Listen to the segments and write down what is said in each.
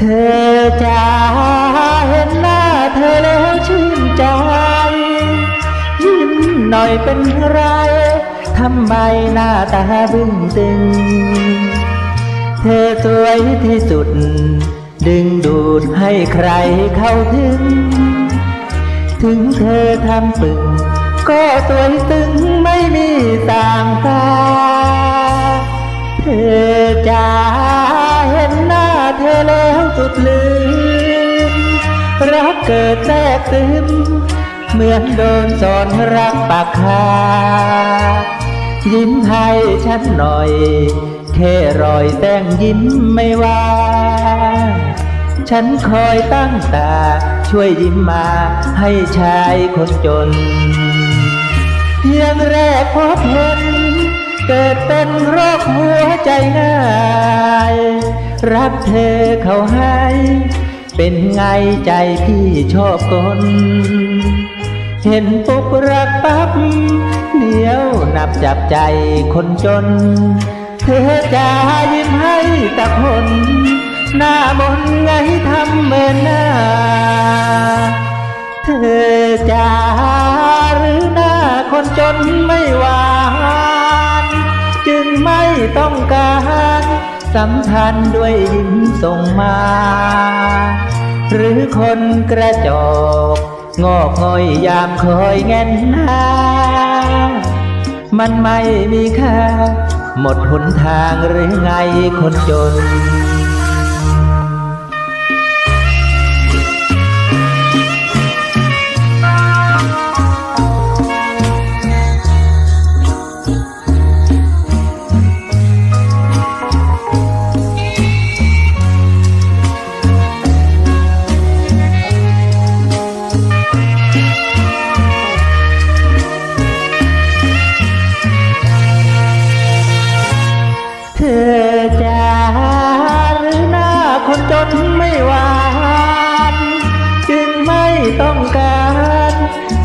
เธอจะเห็นหน้าเธอแล้วชื่นใจ ยิ้มหน่อยเป็นไรทำไมหน้าตาบึ้งตึง เธอสวยที่สุด ดึงดูดให้ใครเข้าถึง ถึงเธอทำปึง ก็สวยตึงไม่มีต่างตาเธอจ้ เธอแล้วสุดลืม รักเกิดแทรกซึม เหมือนโดนสอนรักปากคา ยิ้มให้ฉันหน่อย แค่รอยแต้งยิ้มไม่ว่า ฉันคอยตั้งตา ช่วยยิ้มมาให้ชายคนจน เพียงแรกพบเห็นเกิดเป็นโรคหัวใจง่าย รักเธอเขาให้ เป็นไงใจพี่ชอบคน เห็นปุ๊บรักปั๊บเหนียวนับจับใจคนจน เธอจะยิ้มให้ตะคนหน้ามนไงทำเหมือนหน้า เธอจะหรือหน้าคนจนไม่หวาน จึงไม่ต้องการ สัมพันธ์ด้วยยิ้มส่งมา หรือคนกระจอกงอกงอยยามคอยแงนหน้า มันไม่มีค่า หมดหนทางหรือไงคนจน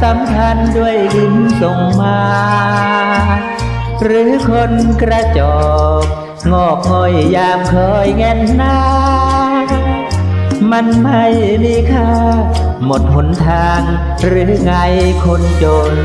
สำคัญด้วยดินส่งมา หรือคนกระจอกงอกงอยยามคอยแงนหน้า มันไม่มีค่า หมดหนทางหรือไงคนจน